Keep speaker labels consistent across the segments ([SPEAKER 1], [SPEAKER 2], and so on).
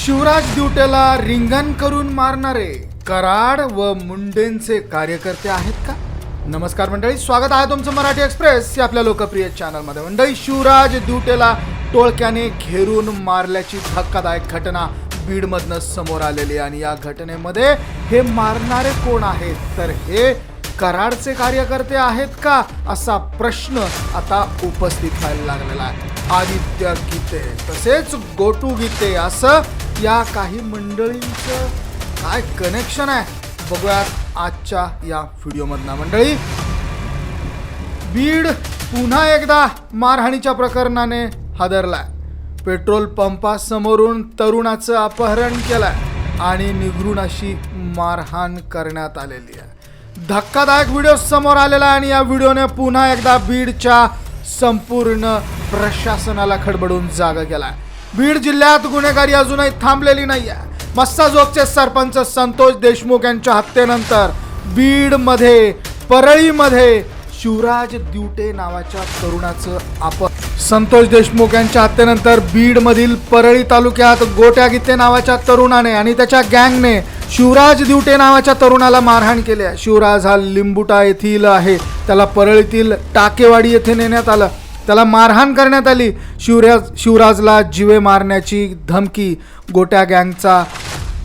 [SPEAKER 1] शिवराज दिवटेला रिंगण करून मारणारे कराड व मुंडेंचे कार्यकर्ते आहेत का? नमस्कार मंडळी स्वागत आहे तुमचं मराठी एक्सप्रेस या आपल्या लोकप्रिय चॅनलमध्ये. मंडळी शिवराज दिवटेला टोळक्याने घेरून मारल्याची धक्कादायक घटना बीडमधनं समोर आलेली आणि या घटनेमध्ये हे मारणारे कोण आहेत? तर हे कराडचे कार्यकर्ते आहेत का असा प्रश्न आता उपस्थित व्हायला लागलेला आहे. आदित्य गीते तसेच गोटू गीते असं या काही मंडळींचं काय कनेक्शन आहे? बघूयात आजच्या या व्हिडिओमधना. मंडळी बीड पुन्हा एकदा मारहाणीच्या प्रकरणाने हादरलाय. पेट्रोल पंपासमोरून तरुणाचं अपहरण केलंय आणि निघरून अशी मारहाण करण्यात आलेली आहे. धक्कादायक व्हिडिओ समोर आलेला आहे आणि या व्हिडिओने पुन्हा एकदा बीडच्या संपूर्ण प्रशासनाला खडबडून जागा केला बीड जिल्ह्यात गुन्हेगारी अजूनही थांबलेली नाही आहे मस्साजोगचे सरपंच संतोष देशमुख यांच्या हत्येनंतर बीडमध्ये परळीमध्ये शिवराज दिवटे नावाच्या तरुणाचं आप संतोष देशमुख यांच्या हत्येनंतर बीडमधील परळी तालुक्यात गोट्या गीते नावाच्या तरुणाने आणि त्याच्या गँगने शिवराज दिवटे नावाच्या तरुणाला मारहाण केली आहे. शिवराज हा लिंबुटा येथील आहे. त्याला परळीतील टाकेवाडी येथे नेण्यात आलं. त्याला मारहाण करण्यात आली. शिवराज शिवराजला जिवे मारण्याची धमकी गोट्या गँगचा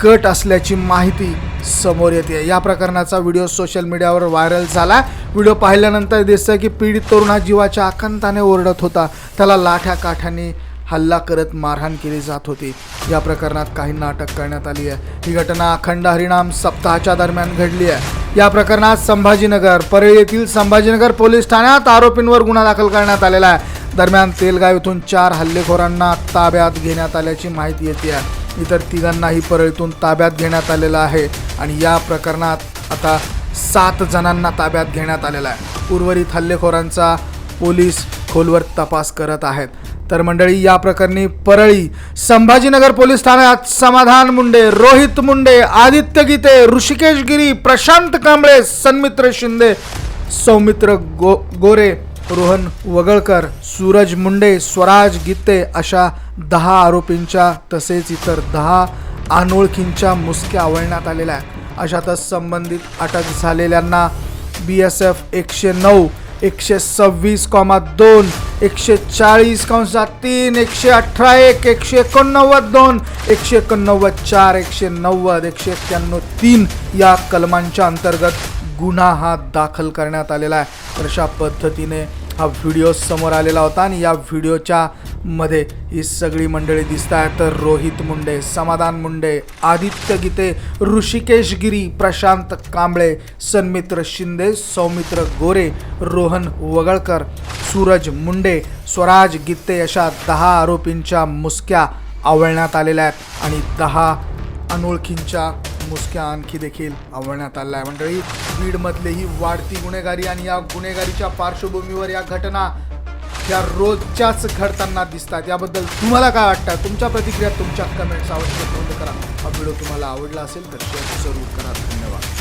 [SPEAKER 1] कट असल्याची माहिती समोर येते. या प्रकरणाचा व्हिडिओ सोशल मीडियावर व्हायरल झाला. व्हिडिओ पाहिल्यानंतर दिसतं की पीडित तरुण हा जीवाच्या आकांताने ओरडत होता. त्याला लाठ्या काठ्याने हल्ला करत मारहाण केली जात होती. या प्रकरणात काहींना अटक करण्यात आली आहे. ही घटना अखंड हरिणाम सप्ताहाच्या दरम्यान घडली आहे. या प्रकरणात संभाजीनगर परळी येथील संभाजीनगर पोलीस ठाण्यात आरोपींवर गुन्हा दाखल करण्यात आलेला आहे. दरम्यान तेलगाव येथून चार हल्लेखोरांना ताब्यात घेण्यात आल्याची माहिती येते आहे. इतर तिघांनाही परळीतून ताब्यात घेण्यात आलेलं आहे आणि या प्रकरणात आता सात जणांना ताब्यात घेण्यात आलेला आहे. उर्वरित हल्लेखोरांचा पोलीस खोलवर तपास करत आहेत. तर मंडळी या प्रकरणी परळी संभाजीनगर पोलीस ठाण्यात समाधान मुंडे रोहित मुंडे आदित्य गीते ऋषिकेश गिरी प्रशांत कांबळे सन्मित्र शिंदे सौमित्र गो गोरे रोहन वगळकर सूरज मुंडे स्वराज गीते अशा दहा आरोपींच्या तसेच इतर दहा अनोळखींच्या मुसक्या आवळण्यात आलेल्या आहेत. अशातच संबंधित अटक झालेल्यांना बी एस एफ एकशे नऊ एकशे सव्वीस कॉमा दोन एकशे चाळीस कंसात तीन एकशे अठरा एक एकशे एकोणनव्वद दोन एकशे एकोणनव्वद चार एकशे नव्वद एकशे एक्क्याण्णव तीन या कलमांच्या अंतर्गत गुन्हा हा दाखल करण्यात आलेला आहे. तर अशा पद्धतीने हा व्हिडिओ समोर आलेला होता आणि या व्हिडिओच्या मध्ये ही सगळी मंडळी दिसत आहेत तर रोहित मुंडे समाधान मुंडे आदित्य गीते ऋषिकेश गिरी प्रशांत कांबळे सन्मित्र शिंदे सौमित्र गोरे रोहन वगळकर सूरज मुंडे स्वराज गीते अशा दहा आरोपींच्या मुसक्या आवळण्यात आलेल्या आहेत. आणि दहा अनोळखींच्या मुसक्या आणखी देखील आवळण्यात आल्या आहे मंडळी बीडमधले ही वाढती गुन्हेगारी आणि या गुन्हेगारीच्या पार्श्वभूमीवर या घटना या रोजच्याच घडताना दिसतात. याबद्दल तुम्हाला काय वाटतं? तुमच्या प्रतिक्रिया तुमच्या कमेंट्स आवश्यक नोंद करा. हा व्हिडिओ तुम्हाला आवडला असेल तर शेअर जरूर करा. धन्यवाद.